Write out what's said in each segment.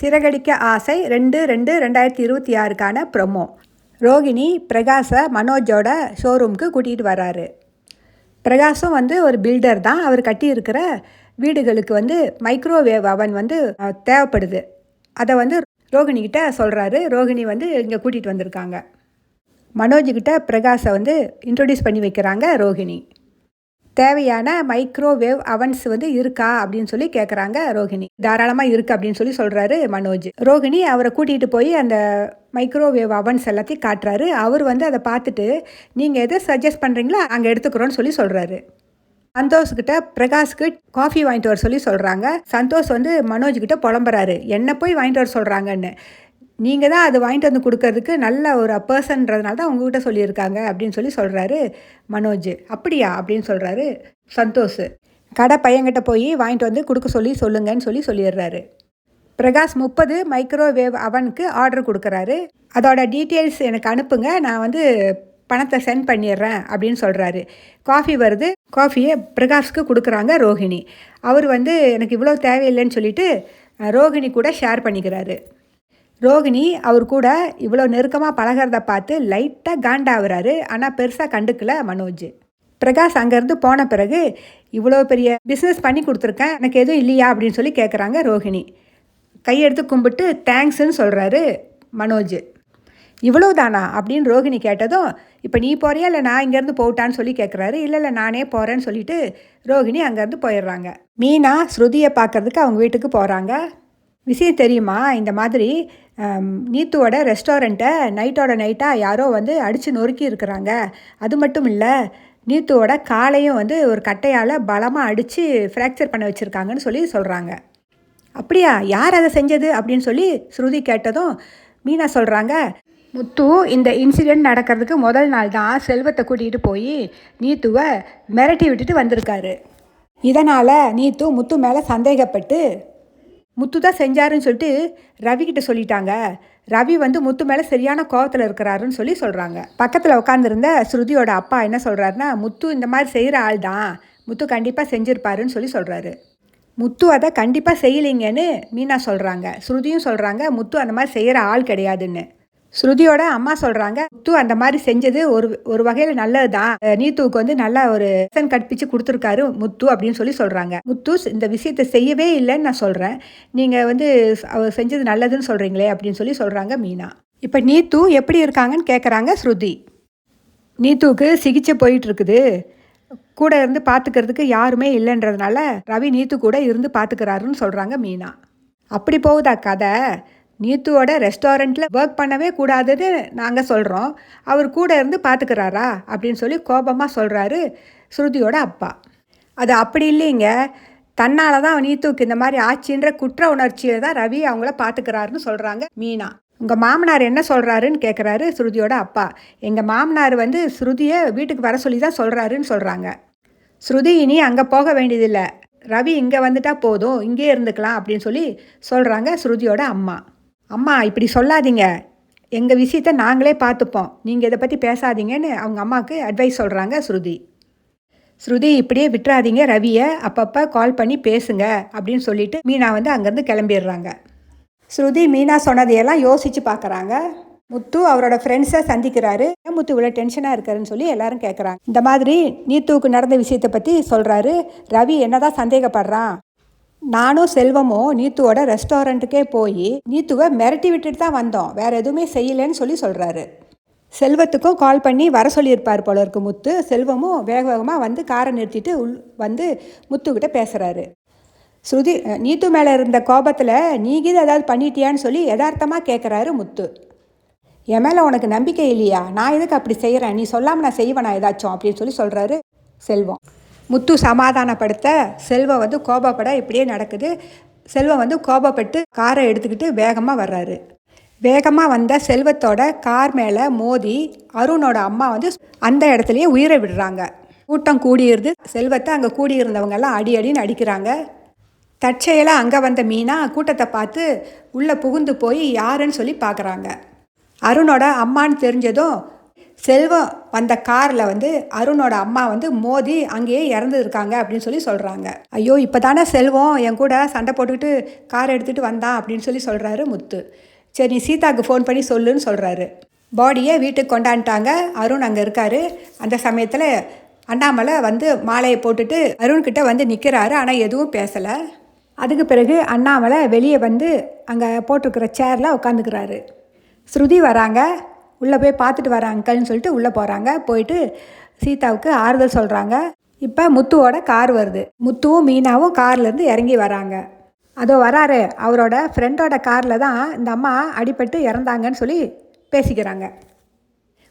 சிறகடிக்க ஆசை ரெண்டு ரெண்டு ரெண்டாயிரத்தி இருபத்தி ஆறுக்கான ப்ரொமோ ரோகிணி பிரகாஷை மனோஜோட ஷோரூமுக்கு கூட்டிகிட்டு வராரு. பிரகாஷும் வந்து ஒரு பில்டர் தான். அவர் கட்டியிருக்கிற வீடுகளுக்கு வந்து மைக்ரோவேவ் அவன் வந்து தேவைப்படுது. அதை வந்து ரோகிணிக்கிட்ட சொல்கிறாரு ரோகிணி வந்து இங்கே கூட்டிகிட்டு வந்திருக்காங்க. மனோஜ்கிட்ட பிரகாஷை வந்து இன்ட்ரொடியூஸ் பண்ணி வைக்கிறாங்க ரோகிணி. தேவையான மைக்ரோவேவ் அவன்ஸ் வந்து இருக்கா அப்படின்னு சொல்லி கேட்குறாங்க ரோகிணி தாராளமாக இருக்குது அப்படின்னு சொல்லி சொல்கிறாரு மனோஜ். ரோகிணி அவரை கூட்டிகிட்டு போய் அந்த மைக்ரோவேவ் அவன்ஸ் எல்லாத்தையும் காட்டுறாரு. அவர் வந்து அதை பார்த்துட்டு நீங்கள் எதை சஜஸ்ட் பண்ணுறீங்களோ அங்கே எடுத்துக்கிறோன்னு சொல்லி சொல்கிறாரு சந்தோஷ்கிட்ட பிரகாஷ்க்கு காஃபி வாங்கிட்டு வர சொல்லி சொல்கிறாங்க சந்தோஷ் வந்து மனோஜ்கிட்ட புலம்புறாரு. என்ன போய் வாங்கிட்டு வர சொல்கிறாங்கன்னு நீங்கள் தான் அது வாங்கிட்டு வந்து கொடுக்கறதுக்கு நல்ல ஒரு பர்சன்றதுனால தான் உங்ககிட்ட சொல்லியிருக்காங்க அப்படின்னு சொல்லி சொல்கிறாரு மனோஜ். அப்படியா? அப்படின்னு சொல்கிறாரு சந்தோஷ். கடை பையன்கிட்ட போய் வாங்கிட்டு வந்து கொடுக்க சொல்லி சொல்லுங்கன்னு சொல்லி சொல்லிடுறாரு. பிரகாஷ் முப்பது மைக்ரோவேவ் அவனுக்கு ஆர்டர் கொடுக்குறாரு. அதோட டீட்டெயில்ஸ் எனக்கு அனுப்புங்க நான் வந்து பணத்தை சென்ட் பண்ணிடுறேன் அப்படின்னு சொல்கிறாரு காஃபி வருது காஃபியை பிரகாஷ்க்கு கொடுக்குறாங்க ரோஹிணி. அவர் வந்து எனக்கு இவ்வளோ தேவையில்லைன்னு சொல்லிட்டு ரோஹிணி ரோகிணி கூட ஷேர் பண்ணிக்கிறாரு. ரோகிணி அவர் கூட இவ்வளோ நெருக்கமாக பழகிறத பார்த்து லைட்டாக காண்டாகிறாரு ஆனால் பெருசாக கண்டுக்கல மனோஜ். பிரகாஷ் அங்கேருந்து போன பிறகு இவ்வளோ பெரிய பிஸ்னஸ் பண்ணி கொடுத்துருக்கேன். எனக்கு எதுவும் இல்லையா? அப்படின்னு சொல்லி கேட்குறாங்க ரோஹிணி கையெடுத்து கும்பிட்டு தேங்க்ஸ்ன்னு சொல்கிறாரு மனோஜ். இவ்வளோ தானா அப்படின்னு ரோகிணி கேட்டதும் இப்போ நீ போறியா? இல்லை நான் இங்கேருந்து போட்டான்னு சொல்லி கேட்குறாரு இல்லை இல்லை நானே போகிறேன்னு சொல்லிட்டு ரோகிணி அங்கேருந்து போயிடுறாங்க. மீனா ஸ்ருதியை பார்க்கறதுக்கு அவங்க வீட்டுக்கு போகிறாங்க விஷயம் தெரியுமா? இந்த மாதிரி நீத்துவோட ரெஸ்டாரண்ட்டை நைட்டோட நைட்டாக யாரோ வந்து அடித்து நொறுக்கி இருக்கிறாங்க. அது மட்டும் இல்லை நீத்துவோட காலையும் வந்து ஒரு கட்டையால் பலமாக அடித்து ஃப்ராக்சர் பண்ண வச்சுருக்காங்கன்னு சொல்லி சொல்கிறாங்க அப்படியா? யார் அதை செஞ்சது? அப்படின்னு சொல்லி ஸ்ருதி கேட்டதும் மீனா சொல்கிறாங்க முத்து இந்த இன்சிடெண்ட் நடக்கிறதுக்கு முதல் நாள் தான் செல்வத்தை கூட்டிகிட்டு போய் நீத்துவை மிரட்டி விட்டுட்டு வந்திருக்காரு. இதனால் நீத்து முத்து மேலே சந்தேகப்பட்டு முத்து தான் செஞ்சாருன்னு சொல்லிட்டு ரவி சொல்லிட்டாங்க. ரவி வந்து முத்து மேலே சரியான கோவத்தில் இருக்கிறாருன்னு சொல்லி சொல்கிறாங்க பக்கத்தில் உட்காந்துருந்த ஸ்ருதியோட அப்பா என்ன சொல்கிறாருன்னா முத்து இந்த மாதிரி செய்கிற ஆள் தான் முத்து கண்டிப்பாக செஞ்சுருப்பாருன்னு சொல்லி சொல்கிறாரு முத்து அதை கண்டிப்பாக செய்யலைங்கன்னு மீனா சொல்கிறாங்க ஸ்ருதியும் சொல்கிறாங்க முத்து அந்த மாதிரி செய்கிற ஆள் கிடையாதுன்னு. ஸ்ருதியோட அம்மா சொல்கிறாங்க முத்து அந்த மாதிரி செஞ்சது ஒரு ஒரு வகையில் நல்லது தான் நீத்துவுக்கு வந்து நல்ல ஒரு லெசன் கற்பிச்சு கொடுத்துருக்காரு முத்து அப்படின்னு சொல்லி சொல்கிறாங்க முத்து இந்த விஷயத்தை செய்யவே இல்லைன்னு நான் சொல்கிறேன் நீங்கள் வந்து அவர் செஞ்சது நல்லதுன்னு சொல்கிறீங்களே அப்படின்னு சொல்லி சொல்கிறாங்க மீனா. இப்போ நீத்து எப்படி இருக்காங்கன்னு கேட்குறாங்க ஸ்ருதி. நீத்துவுக்கு சிகிச்சை போயிட்டு இருக்குது கூட இருந்து பார்த்துக்கிறதுக்கு யாருமே இல்லைன்றதுனால ரவி நீத்து கூட இருந்து பார்த்துக்கிறாருன்னு சொல்கிறாங்க மீனா. அப்படி போகுதா கதை? நீத்துவோட ரெஸ்டாரண்ட்டில் ஒர்க் பண்ணவே கூடாதுன்னு நாங்கள் சொல்கிறோம் அவர் கூட இருந்து பார்த்துக்கிறாரா அப்படின்னு சொல்லி கோபமாக சொல்கிறாரு ஸ்ருதியோட அப்பா. அது அப்படி இல்லைங்க. தன்னால் தான் நீத்துவுக்கு இந்த மாதிரி ஆச்சுன்ற குற்ற உணர்ச்சியை தான் ரவி அவங்கள பார்த்துக்கிறாருன்னு சொல்கிறாங்க மீனா. உங்கள் மாமனார் என்ன சொல்கிறாருன்னு கேட்குறாரு ஸ்ருதியோட அப்பா. எங்கள் மாமனார் வந்து ஸ்ருதியை வீட்டுக்கு வர சொல்லி தான் சொல்கிறாருன்னு சொல்கிறாங்க ஸ்ருதி இனி அங்கே போக வேண்டியதில்லை. ரவி இங்கே வந்துட்டால் போதும் இங்கே இருந்துக்கலாம் அப்படின்னு சொல்லி சொல்கிறாங்க ஸ்ருதியோட அம்மா. அம்மா இப்படி சொல்லாதீங்க. எங்கள் விஷயத்த நாங்களே பார்த்துப்போம். நீங்கள் இதை பற்றி பேசாதீங்கன்னு அவங்க அம்மாவுக்கு அட்வைஸ் சொல்கிறாங்க ஸ்ருதி. ஸ்ருதி இப்படியே விட்டுறாதீங்க ரவியை. அப்பப்போ கால் பண்ணி பேசுங்க அப்படின்னு சொல்லிட்டு மீனா வந்து அங்கேருந்து கிளம்பிடுறாங்க. ஸ்ருதி மீனா சொன்னதையெல்லாம் யோசித்து பார்க்குறாங்க. முத்து அவரோட ஃப்ரெண்ட்ஸை சந்திக்கிறாரு. முத்து இவ்வளோ டென்ஷனாக இருக்காருன்னு சொல்லி எல்லாரும் கேட்குறாங்க இந்த மாதிரி நீத்துவுக்கு நடந்த விஷயத்தை பற்றி சொல்கிறாரு ரவி என்னதான் சந்தேகப்படுறான். நானும் செல்வமும் நீத்துவோட ரெஸ்டாரண்ட்டுக்கே போய் நீத்துவை மிரட்டி விட்டுட்டு தான் வந்தோம். வேற எதுவுமே செய்யலைன்னு சொல்லி சொல்கிறாரு செல்வத்துக்கும் கால் பண்ணி வர சொல்லியிருப்பார் போல இருக்கு முத்து. செல்வமும் வேக வேகமாக வந்து காரை நிறுத்திட்டு உள் வந்து முத்துக்கிட்ட பேசுகிறாரு ஸ்ருதி நீத்து மேலே இருந்த கோபத்தில் நீ கீது ஏதாவது பண்ணிட்டியான்னு சொல்லி யதார்த்தமாக கேட்குறாரு முத்து. என் மேலே உனக்கு நம்பிக்கை இல்லையா? நான் எதுக்கு அப்படி செய்கிறேன் நீ சொல்லாமல் நான் செய்வேனா ஏதாச்சும்? அப்படின்னு சொல்லி சொல்கிறாரு செல்வம். முத்து சமாதானப்படுத்த செல்வம் வந்து கோபப்பட இப்படியே நடக்குது. செல்வம் வந்து கோபப்பட்டு காரை எடுத்துக்கிட்டு வேகமாக வர்றாரு. வேகமாக வந்த செல்வத்தோட கார் மேலே மோதி அருணோட அம்மா வந்து அந்த இடத்துலையே உயிரை விடுறாங்க. கூட்டம் கூடியிருது செல்வத்தை அங்கே கூடியிருந்தவங்கெல்லாம் அடி அடின்னு அடிக்கிறாங்க. தற்செயலாக அங்கே வந்த மீனா கூட்டத்தை பார்த்து உள்ளே புகுந்து போய் யாருன்னு சொல்லி பார்க்குறாங்க அருணோட அம்மான்னு தெரிஞ்சதும் செல்வம் வந்த காரில் வந்து அருணோட அம்மா வந்து மோதி அங்கேயே இறந்துருக்காங்க அப்படின்னு சொல்லி சொல்கிறாங்க ஐயோ இப்போ தானே செல்வம் என் கூட சண்டை போட்டுக்கிட்டு கார் எடுத்துகிட்டு வந்தான் அப்படின்னு சொல்லி சொல்கிறாரு முத்து. சரி நீ சீதாவுக்கு ஃபோன் பண்ணி சொல்லுன்னு சொல்கிறாரு பாடியை வீட்டுக்கு கொண்டாந்துட்டாங்க. அருண் அங்கே இருக்கார். அந்த சமயத்தில் அண்ணாமலை வந்து மாலையை போட்டுட்டு அருண்கிட்ட வந்து நிற்கிறாரு ஆனால் எதுவும் பேசலை. அதுக்கு பிறகு அண்ணாமலை வெளியே வந்து அங்கே போட்டிருக்கிற சேரில் உட்காந்துக்கிறாரு ஸ்ருதி வராங்க. உள்ளே போய் பார்த்துட்டு வரேன் அங்கிள்னு சொல்லிட்டு உள்ளே போகிறாங்க போயிட்டு சீதாவுக்கு ஆறுதல் சொல்கிறாங்க இப்போ முத்துவோட கார் வருது. முத்துவும் மீனாவும் கார்லேருந்து இறங்கி வராங்க. அதோ வராரு. அவரோட ஃப்ரெண்டோட காரில் தான் இந்த அம்மா அடிபட்டு இறந்தாங்கன்னு சொல்லி பேசிக்கிறாங்க.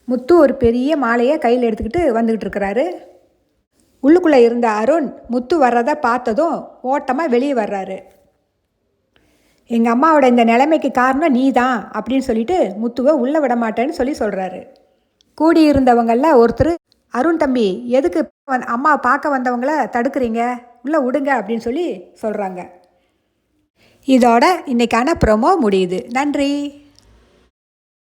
முத்து ஒரு பெரிய மாலையை கையில் எடுத்துக்கிட்டு வந்துக்கிட்டு இருக்கிறாரு. உள்ளுக்குள்ளே இருந்த அருண் முத்து வர்றதை பார்த்ததும் ஓட்டமாக வெளியே வர்றாரு. எங்கள் அம்மாவோட இந்த நிலைமைக்கு காரணம் நீ தான் அப்படின்னு சொல்லிட்டு முத்துவை உள்ளே விட மாட்டேன்னு சொல்லி சொல்கிறாரு கூடியிருந்தவங்களில் ஒருத்தர் அருண் தம்பி எதுக்கு வந்- அம்மா பார்க்க வந்தவங்கள தடுக்கிறீங்க? உள்ளே விடுங்க அப்படின்னு சொல்லி சொல்கிறாங்க இதோட இன்றைக்கான ப்ரொமோ முடியுது. நன்றி.